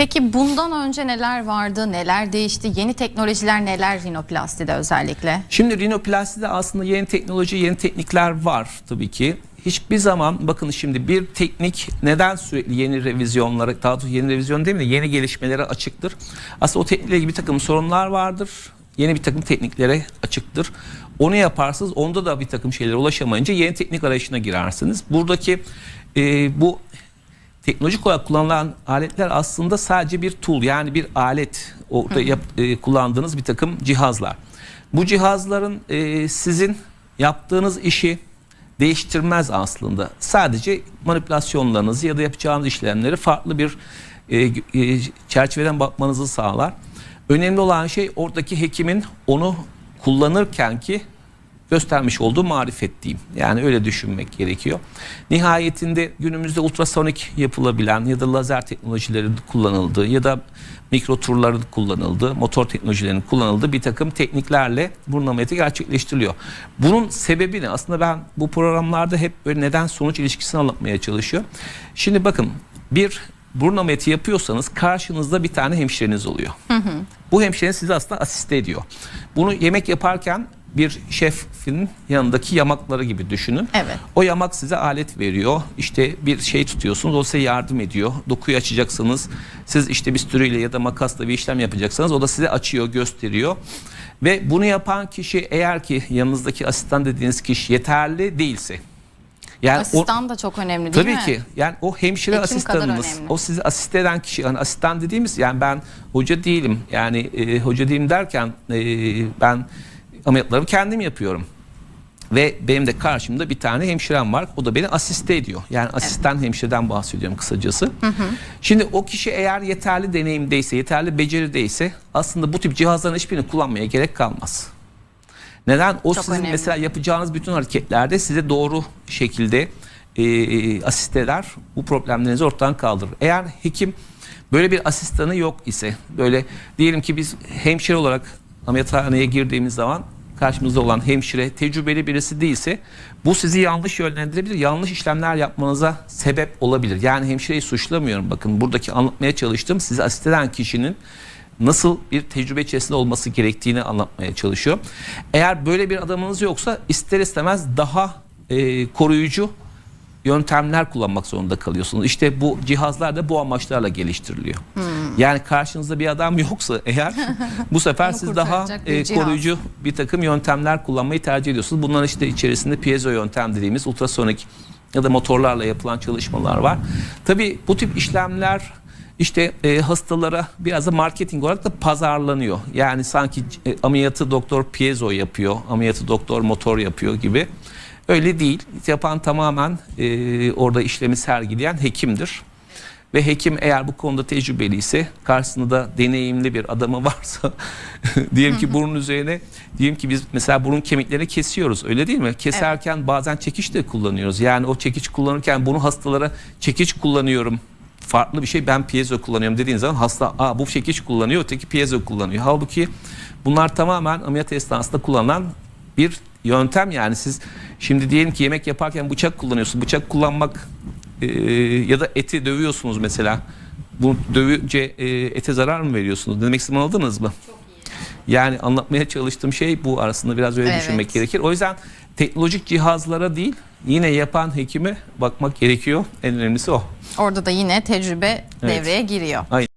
Peki bundan önce neler vardı, neler değişti, yeni teknolojiler neler rinoplastide özellikle? Şimdi rinoplastide aslında yeni teknoloji, yeni teknikler var tabii ki. Hiçbir zaman bakın şimdi bir teknik neden sürekli yeni revizyonlara, daha doğrusu yeni revizyon değil mi yeni gelişmelere açıktır. Aslında o teknikle ilgili bir takım sorunlar vardır. Yeni bir takım tekniklere açıktır. Onu yaparsınız, onda da bir takım şeylere ulaşamayınca yeni teknik arayışına girersiniz. Buradaki e, bu teknolojik olarak kullanılan aletler aslında sadece bir tool yani bir alet orada yap- e, kullandığınız bir takım cihazlar. Bu cihazların e, sizin yaptığınız işi değiştirmez aslında. Sadece manipülasyonlarınızı ya da yapacağınız işlemleri farklı bir e, e, çerçeveden bakmanızı sağlar. Önemli olan şey oradaki hekimin onu kullanırken ki göstermiş olduğu marifet diyeyim. Yani öyle düşünmek gerekiyor. Nihayetinde günümüzde ultrasonik yapılabilen ya da lazer teknolojileri kullanıldığı ya da mikro turların kullanıldığı, motor teknolojilerinin kullanıldığı bir takım tekniklerle burun ameliyatı gerçekleştiriliyor. Bunun sebebi ne? Aslında ben bu programlarda hep böyle neden sonuç ilişkisini anlatmaya çalışıyor. Şimdi bakın bir burun ameliyatı yapıyorsanız karşınızda bir tane hemşireniz oluyor. Bu hemşire sizi aslında asiste ediyor. Bunu yemek yaparken bir şefin yanındaki yamakları gibi düşünün. Evet. O yamak size alet veriyor. İşte bir şey tutuyorsunuz. O size yardım ediyor. Dokuyu açacaksınız. Siz işte bistürüyle ya da makasla bir işlem yapacaksanız o da size açıyor, gösteriyor. Ve bunu yapan kişi eğer ki yanınızdaki asistan dediğiniz kişi yeterli değilse yani o- Asistan da çok önemli değil Tabii mi? ki. Yani o hemşire Hekim önemli. o sizi asist eden kişi, yani asistan dediğimiz yani ben hoca değilim. Yani e, hoca değilim derken e, ben ameliyatlarımı kendim yapıyorum. Ve benim de karşımda bir tane hemşirem var. O da beni asiste ediyor. Yani asistan hemşireden bahsediyorum kısacası. Şimdi o kişi eğer yeterli deneyimdeyse, yeterli becerideyse aslında bu tip cihazların hiçbirini kullanmaya gerek kalmaz. Neden? O Çok sizin önemli. mesela yapacağınız bütün hareketlerde size doğru şekilde e, asist eder. Bu problemlerinizi ortadan kaldırır. Eğer hekim böyle bir asistanı yok ise böyle diyelim ki biz hemşire olarak ameliyathaneye girdiğimiz zaman karşımızda olan hemşire tecrübeli birisi değilse bu sizi yanlış yönlendirebilir. Yanlış işlemler yapmanıza sebep olabilir. Yani hemşireyi suçlamıyorum. Bakın buradaki anlatmaya çalıştığım sizi asist eden kişinin nasıl bir tecrübe içerisinde olması gerektiğini anlatmaya çalışıyor. Eğer böyle bir adamınız yoksa ister istemez daha e, koruyucu yöntemler kullanmak zorunda kalıyorsunuz. İşte bu cihazlar da bu amaçlarla geliştiriliyor. Yani karşınızda bir adam yoksa eğer bu sefer siz daha e, koruyucu bir takım yöntemler kullanmayı tercih ediyorsunuz. Bunların işte içerisinde piezo yöntem dediğimiz ultrasonik ya da motorlarla yapılan çalışmalar var. Tabii bu tip işlemler işte e, hastalara biraz da marketing olarak da pazarlanıyor. Yani sanki e, ameliyatı doktor piezo yapıyor, ameliyatı doktor motor yapıyor gibi. Öyle değil. Yapan tamamen e, orada işlemi sergileyen hekimdir. Ve hekim eğer bu konuda tecrübeli ise karşısında da deneyimli bir adamı varsa diyelim ki burun üzerine diyelim ki biz mesela burun kemiklerini kesiyoruz öyle değil mi? Keserken bazen çekiç de kullanıyoruz. Yani o çekiç kullanırken bunu hastalara çekiç kullanıyorum farklı bir şey ben piezo kullanıyorum dediğin zaman hasta Aa, bu çekiç kullanıyor öteki piezo kullanıyor. Halbuki bunlar tamamen ameliyat esnasında kullanılan bir yöntem yani siz şimdi diyelim ki yemek yaparken bıçak kullanıyorsunuz. Bıçak kullanmak e, ya da eti dövüyorsunuz mesela. Bu dövünce e, ete zarar mı veriyorsunuz? Demek istediğimi anladınız mı? Yani anlatmaya çalıştığım şey bu arasında biraz öyle Evet. düşünmek gerekir. O yüzden teknolojik cihazlara değil yine yapan hekime bakmak gerekiyor. En önemlisi o. Orada da yine tecrübe Evet. devreye giriyor. Aynen.